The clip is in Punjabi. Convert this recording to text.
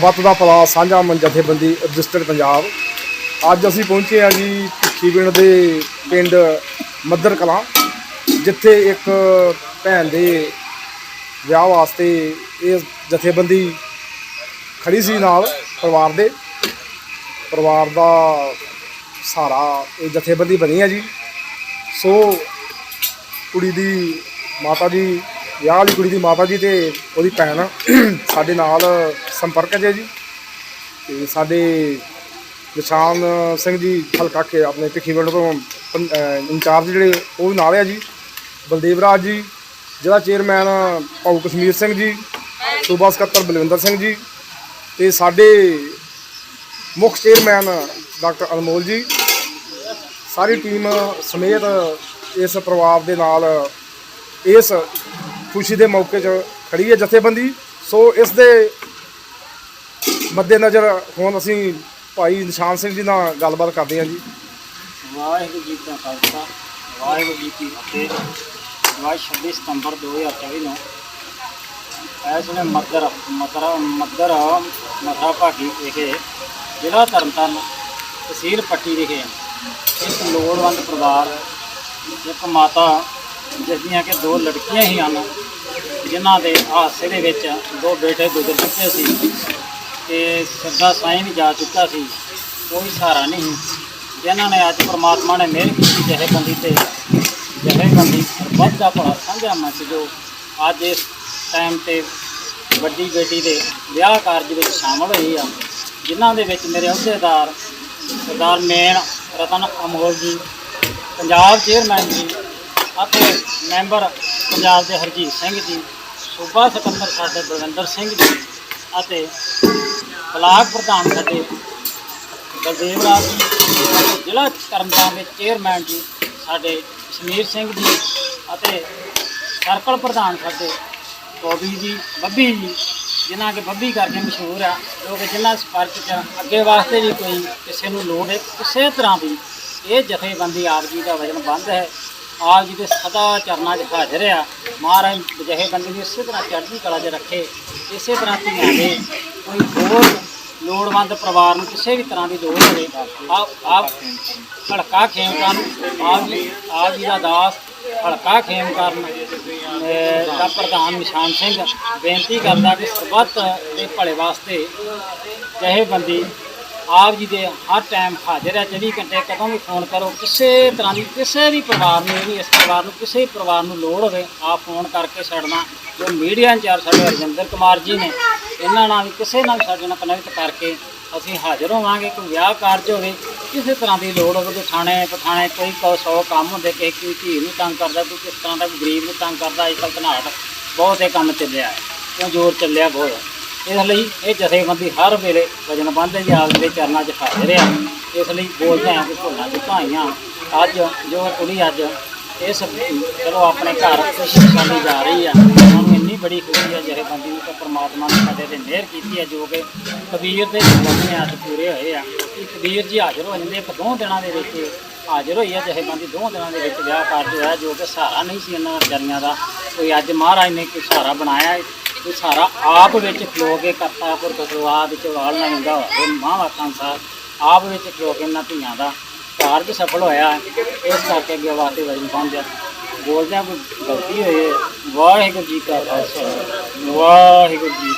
ਵੱਤ ਦਾ ਪਲਾ ਸਾਂਝਾ ਮਨ ਜਥੇਬੰਦੀ ਰਜਿਸਟਰਡ ਪੰਜਾਬ। ਅੱਜ ਅਸੀਂ ਪਹੁੰਚੇ ਹਾਂ ਜੀ ਭਿੱਖੀ ਪਿੰਡ ਦੇ ਪਿੰਡ ਮੱਦਰ ਕਲਾਂ, ਜਿੱਥੇ ਇੱਕ ਭੈਣ ਦੇ ਵਿਆਹ ਵਾਸਤੇ ਇਹ ਜਥੇਬੰਦੀ ਖੜੀ ਸੀ ਨਾਲ ਪਰਿਵਾਰ ਦੇ। ਪਰਿਵਾਰ ਦਾ ਸਾਰਾ ਇਹ ਜਥੇਬੰਦੀ ਬਣੀ ਹੈ ਜੀ। ਸੋ ਕੁੜੀ ਦੀ ਮਾਤਾ ਜੀ, ਵਿਆਹ ਵਾਲੀ ਕੁੜੀ ਦੀ ਮਾਤਾ ਜੀ ਤੇ ਉਹਦੀ ਭੈਣ ਸਾਡੇ ਨਾਲ ਸੰਪਰਕ 'ਚ ਹੈ ਜੀ। ਤੇ ਸਾਡੇ ਨਿਸ਼ਾਨ ਸਿੰਘ ਜੀ ਹਲਕਾ ਕੇ ਆਪਣੇ ਭਿੱਖੀ ਪਿੰਡ ਤੋਂ ਪੰ- ਇੰਚਾਰਜ ਜਿਹੜੇ ਉਹ ਵੀ ਨਾਲ ਆ ਜੀ। ਬਲਦੇਵ ਰਾਜ ਜੀ ਜਿਹੜਾ ਚੇਅਰਮੈਨ ਭਾਊ ਕਸ਼ਮੀਰ ਸਿੰਘ ਜੀ, ਸੂਬਾ ਸਕੱਤਰ ਬਲਵਿੰਦਰ ਸਿੰਘ ਜੀ ਤੇ ਸਾਡੇ ਮੁੱਖ ਚੇਅਰਮੈਨ ਡਾਕਟਰ ਅਨਮੋਲ ਜੀ। ਸਾਰੀ ਟੀਮ ਸਮੇਤ ਇਸ ਪਰਿਵਾਰ ਦੇ ਨਾਲ ਇਸ ਖੁਸ਼ੀ ਦੇ ਮੌਕੇ 'ਚ ਖੜੀ ਹੈ ਜਥੇਬੰਦੀ। ਸੋ ਇਸ ਦੇ ਮੱਦੇਨਜ਼ਰ ਹੁਣ ਅਸੀਂ ਭਾਈ ਨਿਸ਼ਾਨ ਸਿੰਘ ਜੀ ਨਾਲ ਗੱਲਬਾਤ ਕਰਦੇ ਹਾਂ ਜੀ। ਵਾਹਿਗੁਰੂ ਜੀ ਕਾ ਖਾਲਸਾ, ਵਾਹਿਗੁਰੂ ਜੀ ਕੀ ਫਤਿਹ। ਅੱਜ 26 ਸਤੰਬਰ 2024 ਨੂੰ ਇਸ ਨੇ ਮਦਰ ਮਦਰ, ਮੱਦਰ ਮਥਰਾ ਭਾਗੀ ਵਿਖੇ ਜ਼ਿਲ੍ਹਾ ਤਰਨਤਾਰਨ ਤਹਿਸੀਲ ਪੱਟੀ ਵਿਖੇ ਇੱਕ ਲੋੜਵੰਦ ਪਰਿਵਾਰ, ਇੱਕ ਮਾਤਾ ਜਿਸ ਦੀਆਂ ਕਿ ਦੋ ਲੜਕੀਆਂ ਹੀ ਹਨ, ਜਿਨ੍ਹਾਂ ਦੇ ਹਾਦਸੇ ਦੇ ਵਿੱਚ ਦੋ ਬੇਟੇ ਗੁਜ਼ਰ ਚੁੱਕੇ ਸੀ। ਤੇ ਸੱਦਾ ਸਾਈਂ ਵੀ ਜਾ ਚੁੱਕਾ ਸੀ, ਕੋਈ ਸਹਾਰਾ ਨਹੀਂ ਸੀ। ਜਿਨ੍ਹਾਂ ਨੇ ਅੱਜ ਪ੍ਰਮਾਤਮਾ ਨੇ ਮਿਹਰ ਕੀਤੀ ਜਥੇਬੰਦੀ ਤੇ, ਜਥੇਬੰਦੀ ਸਰਬੱਤ ਦਾ ਭਲਾ ਸਾਂਝਾ ਮੰਚ ਜੋ ਅੱਜ ਇਸ ਟਾਈਮ ਤੇ ਵੱਡੀ ਬੇਟੀ ਦੇ ਵਿਆਹ ਕਾਰਜ ਵਿੱਚ ਸ਼ਾਮਲ ਹੋਈ ਆ, ਜਿਨ੍ਹਾਂ ਦੇ ਵਿੱਚ ਮੇਰੇ ਅਹੁਦੇਦਾਰ ਸਰਦਾਰ ਮੇਨ ਰਤਨ ਅਮੋਲ ਜੀ, ਪੰਜਾਬ ਚੇਅਰਮੈਨ ਜੀ ਅਤੇ ਮੈਂਬਰ ਪੰਜਾਬ ਦੇ ਹਰਜੀਤ ਸਿੰਘ ਜੀ, ਸੂਬਾ ਸਕੱਤਰ ਸਾਡੇ ਬਲਵਿੰਦਰ ਸਿੰਘ ਜੀ ਅਤੇ ਬਲਾਕ ਪ੍ਰਧਾਨ ਸਾਡੇ ਬਲਦੇਵ ਰਾਜ ਜੀ, ਜ਼ਿਲ੍ਹਾ ਤਰਨਤਾਰਨ ਦੇ ਚੇਅਰਮੈਨ ਜੀ, ਸਾਡੇ ਸਮੀਰ ਸਿੰਘ ਜੀ ਅਤੇ ਸਰਕਲ ਪ੍ਰਧਾਨ ਸਾਡੇ ਬੋਬੀ ਜੀ, ਬੱਬੀ ਜੀ, ਜਿਨ੍ਹਾਂ ਕੇ ਬੱਬੀ ਕਰਕੇ ਮਸ਼ਹੂਰ ਆ, ਜੋ ਕਿ ਜਿਨ੍ਹਾਂ ਸੰਪਰਕ ਚ ਅੱਗੇ ਵਾਸਤੇ ਵੀ ਕੋਈ ਕਿਸੇ ਨੂੰ ਲੋੜ ਹੈ, ਕਿਸੇ ਤਰ੍ਹਾਂ ਦੀ ਇਹ ਜਥੇਬੰਦੀ ਆਪ ਜੀ ਦਾ ਵਜਨ ਬੰਦ ਹੈ। ਆਪ ਜੀ ਦੇ ਸਦਾ ਚਰਨਾਂ 'ਚ ਹਾਜ਼ਰ ਆ। ਮਹਾਰਾਜ ਜਥੇਬੰਦੀ ਨੂੰ ਇਸੇ ਤਰ੍ਹਾਂ ਚੜ੍ਹਦੀ ਕਲਾ 'ਚ ਰੱਖੇ। ਇਸੇ ਤਰ੍ਹਾਂ ਧੀਆਂ ਦੇ ਕੋਈ ਹੋਰ ਲੋੜਵੰਦ ਪਰਿਵਾਰ ਨੂੰ ਕਿਸੇ ਵੀ ਤਰ੍ਹਾਂ ਦੀ ਲੋੜ ਹੋਵੇ ਆਪ ਆਪ ਹਲਕਾ ਖੇਮ ਕਰਨ, ਆਪ ਜੀ ਆਪ ਜੀ ਦਾ ਦਾਸ ਹਲਕਾ ਖੇਮ ਕਰਨ ਦਾ ਪ੍ਰਧਾਨ ਨਿਸ਼ਾਨ ਸਿੰਘ ਬੇਨਤੀ ਕਰਦਾ ਕਿ ਸਰਬੱਤ ਦੇ ਭਲੇ ਵਾਸਤੇ ਜਥੇਬੰਦੀ ਆਪ ਜੀ ਦੇ ਹਰ ਟਾਈਮ ਹਾਜ਼ਰ ਹੈ 24 ਘੰਟੇ ਕਦੋਂ ਵੀ ਫੋਨ ਕਰੋ, ਕਿਸੇ ਤਰ੍ਹਾਂ ਦੀ, ਕਿਸੇ ਵੀ ਪਰਿਵਾਰ ਨੂੰ ਵੀ ਇਸ ਪਰਿਵਾਰ ਨੂੰ, ਕਿਸੇ ਪਰਿਵਾਰ ਨੂੰ ਲੋੜ ਹੋਵੇ, ਆਪ ਫੋਨ ਕਰਕੇ ਛੱਡਣਾ। ਜੋ ਮੀਡੀਆ ਇੰਚਾਰਜ ਸਾਡੇ ਹਰਜਿੰਦਰ ਕੁਮਾਰ ਜੀ ਨੇ, ਇਹਨਾਂ ਨਾਲ ਵੀ, ਕਿਸੇ ਨਾਲ ਵੀ ਸਾਡੇ ਨਾਲ ਕਨੈਕਟ ਕਰਕੇ ਅਸੀਂ ਹਾਜ਼ਰ ਹੋਵਾਂਗੇ, ਕੋਈ ਵਿਆਹ ਕਾਰਜ ਹੋਵੇ, ਕਿਸੇ ਤਰ੍ਹਾਂ ਦੀ ਲੋੜ ਹੋਵੇ, ਕੋਈ ਥਾਣੇ, ਪਠਾਣੇ, ਕੋਈ ਕੋ, ਸੌ ਕੰਮ ਹੁੰਦੇ ਕਿਸੇ ਕੋਈ ਧੀ ਨੂੰ ਤੰਗ ਕਰਦਾ, ਕੋਈ ਕਿਸ ਤਰ੍ਹਾਂ ਦਾ, ਕੋਈ ਗਰੀਬ ਨੂੰ ਤੰਗ ਕਰਦਾ, ਅੱਜ ਕੱਲ੍ਹ ਘਨਾਟ ਬਹੁਤ ਇਹ ਕੰਮ ਚੱਲਿਆ ਹੈ, ਕਿਉਂ ਜ਼ੋਰ ਚੱਲਿਆ ਬਹੁਤ ਇਸ ਲਈ ਇਹ ਜਥੇਬੰਦੀ ਹਰ ਵੇਲੇ ਵਜਨਬੰਦ ਹੈ ਜੀ, ਆਪ ਦੇ ਚਰਨਾਂ 'ਚ ਹਾਜ਼ਰ ਆ। ਇਸ ਲਈ ਬੋਲਦੇ ਹਾਂ ਕਿ ਭੁੱਲਾਂ ਦੀ ਭਾਈਆਂ, ਅੱਜ ਜੋ ਕੁੜੀ ਅੱਜ ਇਸ ਚਲੋ ਆਪਣੇ ਘਰ ਖੁਸ਼ੀ ਮਨਾਈ ਜਾ ਰਹੀ ਆ ਸਾਨੂੰ ਇੰਨੀ ਬੜੀ ਖੁਸ਼ੀ ਹੈ ਜਥੇਬੰਦੀ ਨੂੰ ਤਾਂ ਪ੍ਰਮਾਤਮਾ ਨੇ ਸਾਡੇ ਤੇ ਮਿਹਰ ਕੀਤੀ ਹੈ ਜੋ ਕਿ ਕਬੀਰ ਦੇ ਜਨਮ ਅੱਜ ਪੂਰੇ ਹੋਏ ਆ। ਕਬੀਰ ਜੀ ਹਾਜ਼ਰ ਹੋ ਜਾਂਦੇ ਇੱਕ ਦੋ ਦਿਨਾਂ ਦੇ ਵਿੱਚ ਹਾਜ਼ਰ ਹੋਈ ਹੈ ਜਥੇਬੰਦੀ ਦੋ ਦਿਨਾਂ ਦੇ ਵਿੱਚ ਵਿਆਹ ਕਾਰਜ ਹੋਇਆ ਜੋ ਕਿ ਸਹਾਰਾ ਨਹੀਂ ਸੀ ਇਹਨਾਂ ਵਿਚਾਰੀਆਂ ਦਾ। ਕੋਈ ਅੱਜ ਮਹਾਰਾਜ ਨੇ ਕੋਈ ਸਹਾਰਾ ਬਣਾਇਆ ਇਹ ਸਾਰਾ ਆਪ ਵਿੱਚ ਖਲੋ ਕੇ ਕਰਤਾਪੁਰ ਕਸਵਾ ਵਿੱਚ ਵਾਲ ਨਾ ਹੁੰਦਾ ਹੋਵੇ ਮਹਾਂਵਾਕਾਂ ਸਾਹਿਬ ਆਪ ਵਿੱਚ ਖਲੋ ਕੇ ਇਹਨਾਂ ਧੀਆਂ ਦਾ ਕਾਰਜ ਸਫਲ ਹੋਇਆ। ਇਸ ਕਰਕੇ ਅੱਗੇ ਵਾਸਤੇ ਵਜਨ ਪਹੁੰਚਿਆ ਬੋਲਦਿਆਂ ਕੋਈ ਗਲਤੀ ਹੋਈ ਹੈ ਵਾਹਿਗੁਰੂ ਜੀ ਕਾ ਖਾਲਸਾ। ਵਾਹਿਗੁਰੂ ਜੀ